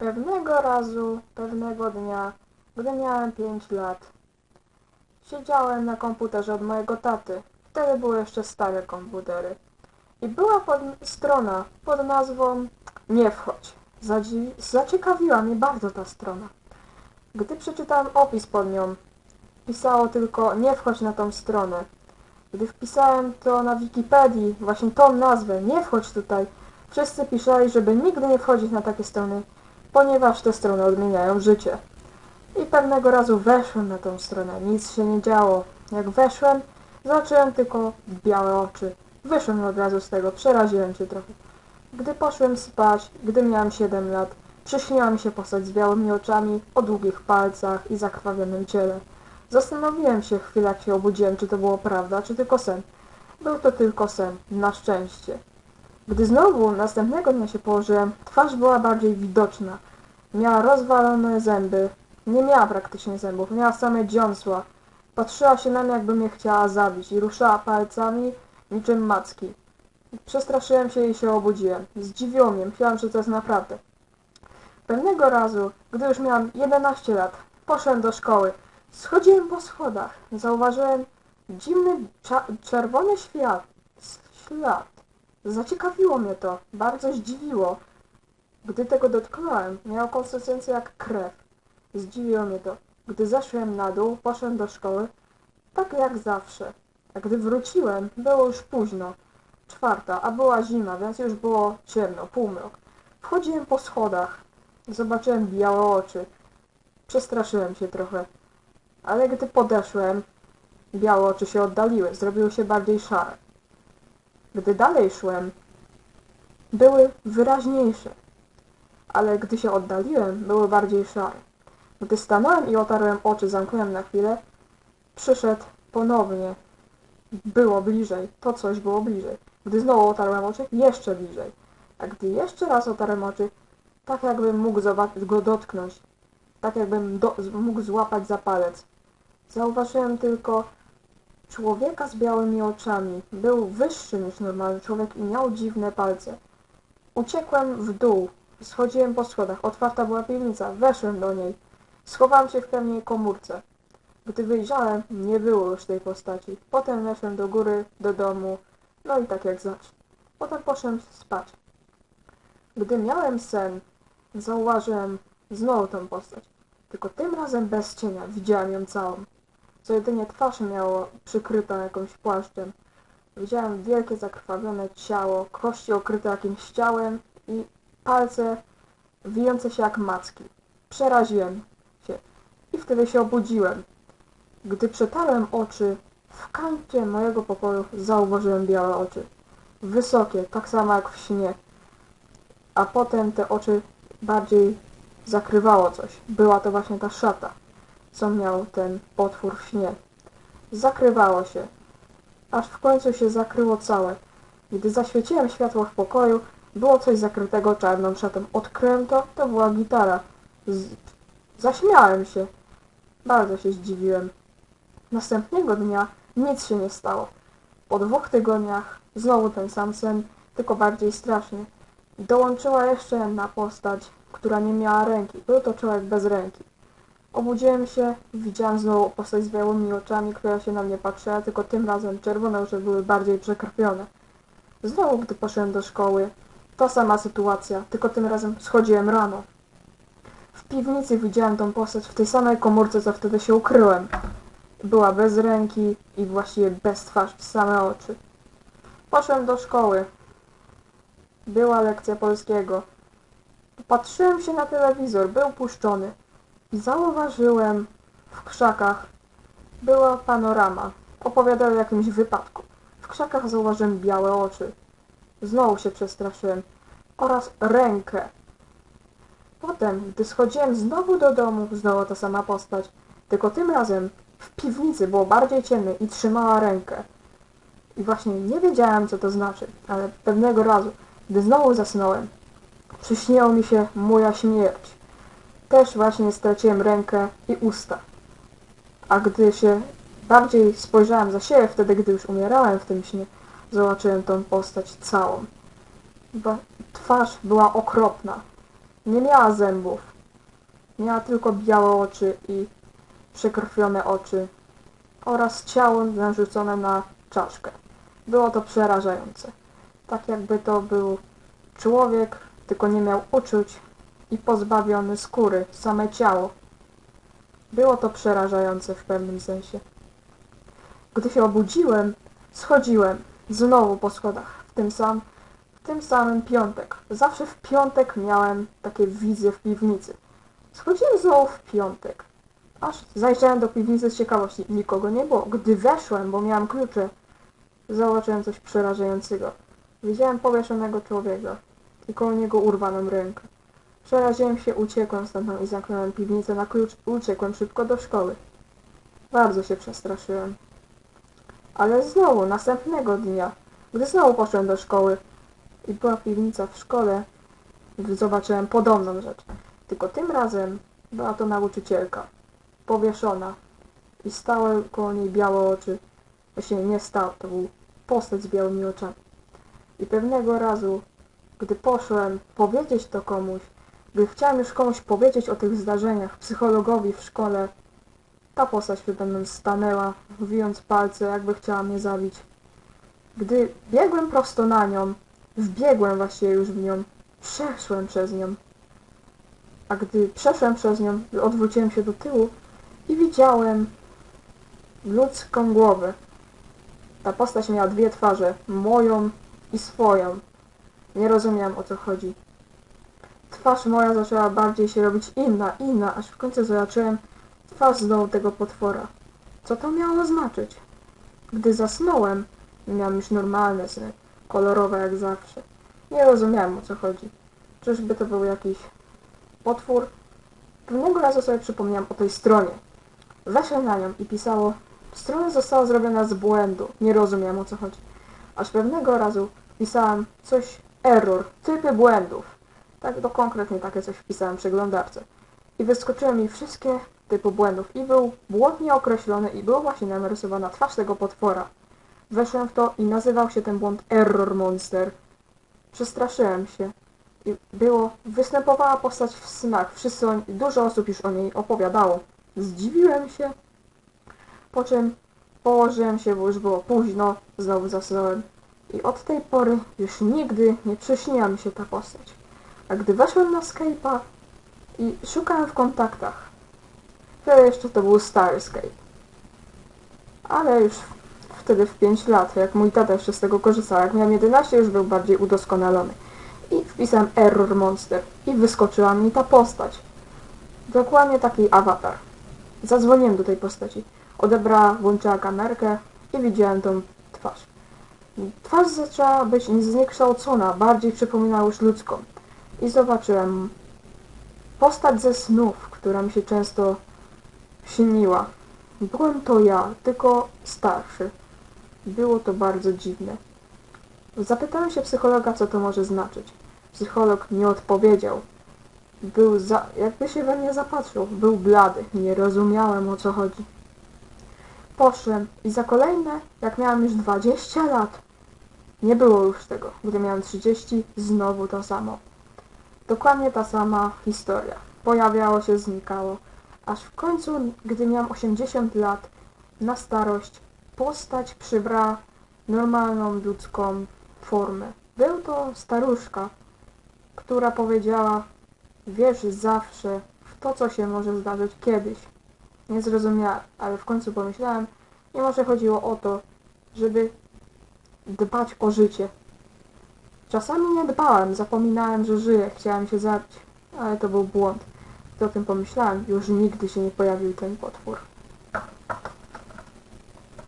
Pewnego razu, pewnego dnia, gdy miałem 5 lat, siedziałem na komputerze od mojego taty. Wtedy były jeszcze stare komputery. I była pod, strona pod nazwą Nie wchodź. Zadzi zaciekawiła mnie bardzo ta strona. Gdy przeczytałem opis pod nią, pisało tylko nie wchodź na tą stronę. Gdy wpisałem to na Wikipedii, właśnie tą nazwę, nie wchodź tutaj, wszyscy pisali, żeby nigdy nie wchodzić na takie strony, ponieważ te strony odmieniają życie. I pewnego razu weszłem na tą stronę, nic się nie działo. Jak weszłem, zobaczyłem tylko białe oczy. Wyszłem od razu z tego, przeraziłem się trochę. Gdy poszłem spać, gdy miałem 7 lat, przyśniła mi się postać z białymi oczami, o długich palcach i zakrwawionym ciele. Zastanowiłem się chwilę, jak się obudziłem, czy to było prawda, czy tylko sen. Był to tylko sen, na szczęście. Gdy znowu następnego dnia się położyłem, twarz była bardziej widoczna. Miała rozwalone zęby. Nie miała praktycznie zębów, miała same dziąsła. Patrzyła się na mnie, jakby mnie chciała zabić i ruszała palcami niczym macki. Przestraszyłem się i się obudziłem. Zdziwiło mnie, myślałem, że to jest naprawdę. Pewnego razu, gdy już miałem 11 lat, poszedłem do szkoły. Schodziłem po schodach. Zauważyłem dziwny czerwony świat. ślad. Zaciekawiło mnie to, bardzo zdziwiło. Gdy tego dotknąłem, miał konsystencję jak krew. Zdziwiło mnie to. Gdy zeszłem na dół, poszedłem do szkoły, tak jak zawsze. A gdy wróciłem, było już późno. Czwarta, a była zima, więc już było ciemno, półmrok. Wchodziłem po schodach. Zobaczyłem białe oczy. Przestraszyłem się trochę. Ale gdy podeszłem, białe oczy się oddaliły, zrobiły się bardziej szare. Gdy dalej szłem, były wyraźniejsze, ale gdy się oddaliłem, były bardziej szare. Gdy stanąłem i otarłem oczy, zamknąłem na chwilę, przyszedł ponownie. Było bliżej, to coś było bliżej. Gdy znowu otarłem oczy, jeszcze bliżej. A gdy jeszcze raz otarłem oczy, tak jakbym mógł go dotknąć, tak jakbym do, mógł złapać za palec. Zauważyłem tylko człowieka z białymi oczami. Był wyższy niż normalny człowiek i miał dziwne palce. Uciekłem w dół. Schodziłem po schodach. Otwarta była piwnica. Weszłem do niej. Schowałem się w pewnej komórce. Gdy wyjrzałem, nie było już tej postaci. Potem weszłem do góry, do domu. No i tak jak zawsze. Potem poszedłem spać. Gdy miałem sen, zauważyłem znowu tę postać. Tylko tym razem bez cienia. Widziałem ją całą co jedynie twarz miało przykrytą jakimś płaszczem. Widziałem wielkie zakrwawione ciało, kości okryte jakimś ciałem i palce wijące się jak macki. Przeraziłem się i wtedy się obudziłem. Gdy przetarłem oczy, w kancie mojego pokoju zauważyłem białe oczy. Wysokie, tak samo jak w śnie. A potem te oczy bardziej zakrywało coś. Była to właśnie ta szata co miał ten potwór w śnie. Zakrywało się, aż w końcu się zakryło całe. Gdy zaświeciłem światło w pokoju, było coś zakrytego czarną szatą. Odkryłem to, to była gitara. Z... Zaśmiałem się. Bardzo się zdziwiłem. Następnego dnia nic się nie stało. Po dwóch tygodniach znowu ten sam sen, tylko bardziej strasznie. Dołączyła jeszcze jedna postać, która nie miała ręki. Był to człowiek bez ręki. Obudziłem się, widziałem znowu postać z białymi oczami, która się na mnie patrzyła, tylko tym razem czerwone oczy były bardziej przekrwione. Znowu, gdy poszedłem do szkoły, ta sama sytuacja, tylko tym razem schodziłem rano. W piwnicy widziałem tą postać w tej samej komórce, co wtedy się ukryłem. Była bez ręki i właściwie bez twarzy, same oczy. Poszedłem do szkoły. Była lekcja polskiego. Patrzyłem się na telewizor, był puszczony. Zauważyłem w krzakach była panorama. Opowiadał o jakimś wypadku. W krzakach zauważyłem białe oczy. Znowu się przestraszyłem. Oraz rękę. Potem, gdy schodziłem znowu do domu, znowu ta sama postać. Tylko tym razem w piwnicy było bardziej ciemno i trzymała rękę. I właśnie nie wiedziałem, co to znaczy, ale pewnego razu, gdy znowu zasnąłem, przyśniła mi się moja śmierć. Też właśnie straciłem rękę i usta. A gdy się bardziej spojrzałem za siebie, wtedy gdy już umierałem w tym śnie, zobaczyłem tą postać całą. Ba twarz była okropna. Nie miała zębów. Miała tylko białe oczy i przekrwione oczy oraz ciało narzucone na czaszkę. Było to przerażające. Tak jakby to był człowiek, tylko nie miał uczuć i pozbawiony skóry, same ciało. Było to przerażające w pewnym sensie. Gdy się obudziłem, schodziłem znowu po schodach, w tym, sam, w tym samym piątek. Zawsze w piątek miałem takie wizje w piwnicy. Schodziłem znowu w piątek. Aż zajrzałem do piwnicy z ciekawości. Nikogo nie było. Gdy weszłem, bo miałem klucze, zobaczyłem coś przerażającego. Widziałem powieszonego człowieka i koło niego urwaną rękę. Przeraziłem się, uciekłem stamtąd i zamknąłem piwnicę na klucz uciekłem szybko do szkoły. Bardzo się przestraszyłem. Ale znowu, następnego dnia, gdy znowu poszedłem do szkoły i była piwnica w szkole, zobaczyłem podobną rzecz. Tylko tym razem była to nauczycielka, powieszona i stały koło niej białe oczy. Właściwie nie stał, to był postać z białymi oczami. I pewnego razu, gdy poszłem powiedzieć to komuś, gdy chciałem już komuś powiedzieć o tych zdarzeniach psychologowi w szkole, ta postać przede mną stanęła, wijąc palce, jakby chciała mnie zabić. Gdy biegłem prosto na nią, wbiegłem właściwie już w nią, przeszłem przez nią. A gdy przeszłem przez nią, odwróciłem się do tyłu i widziałem ludzką głowę. Ta postać miała dwie twarze, moją i swoją. Nie rozumiałem o co chodzi. Twarz moja zaczęła bardziej się robić inna, inna, aż w końcu zobaczyłem twarz znowu tego potwora. Co to miało znaczyć? Gdy zasnąłem, miałem już normalne sny, kolorowe jak zawsze. Nie rozumiałem o co chodzi. Czyżby to był jakiś potwór? Pewnego razu sobie przypomniałem o tej stronie. Weszłem na nią i pisało Strona została zrobiona z błędu. Nie rozumiałem o co chodzi. Aż pewnego razu pisałem coś error, typy błędów. Tak, to konkretnie takie coś wpisałem w przeglądarce. I wyskoczyły mi wszystkie typy błędów. I był błąd określony i była właśnie narysowana twarz tego potwora. Weszłem w to i nazywał się ten błąd Error Monster. Przestraszyłem się. I było, występowała postać w snach. Wszyscy, o, dużo osób już o niej opowiadało. Zdziwiłem się. Po czym położyłem się, bo już było późno, znowu zasnąłem. I od tej pory już nigdy nie przyśniła mi się ta postać. A gdy weszłem na Skype'a i szukałem w kontaktach, wtedy jeszcze to był stary Skype. Ale już wtedy w 5 lat, jak mój tata jeszcze z tego korzystał, jak miałem 11 już był bardziej udoskonalony. I wpisałem Error Monster i wyskoczyła mi ta postać. Dokładnie taki awatar. Zadzwoniłem do tej postaci. Odebrała, włączyła kamerkę i widziałem tą twarz. Twarz zaczęła być zniekształcona, bardziej przypominała już ludzką. I zobaczyłem postać ze snów, która mi się często śniła. Byłem to ja, tylko starszy. Było to bardzo dziwne. Zapytałem się psychologa, co to może znaczyć. Psycholog nie odpowiedział. Był za... jakby się we mnie zapatrzył. Był blady. Nie rozumiałem, o co chodzi. Poszłem i za kolejne, jak miałem już 20 lat, nie było już tego. Gdy miałem 30, znowu to samo. Dokładnie ta sama historia. Pojawiało się, znikało. Aż w końcu, gdy miałem 80 lat, na starość, postać przybrała normalną ludzką formę. Był to staruszka, która powiedziała, wierz zawsze w to, co się może zdarzyć kiedyś. Nie zrozumiałem, ale w końcu pomyślałem, nie może chodziło o to, żeby dbać o życie. Czasami nie dbałem, zapominałem, że żyję, chciałem się zabić, ale to był błąd. Gdy o tym pomyślałem, już nigdy się nie pojawił ten potwór.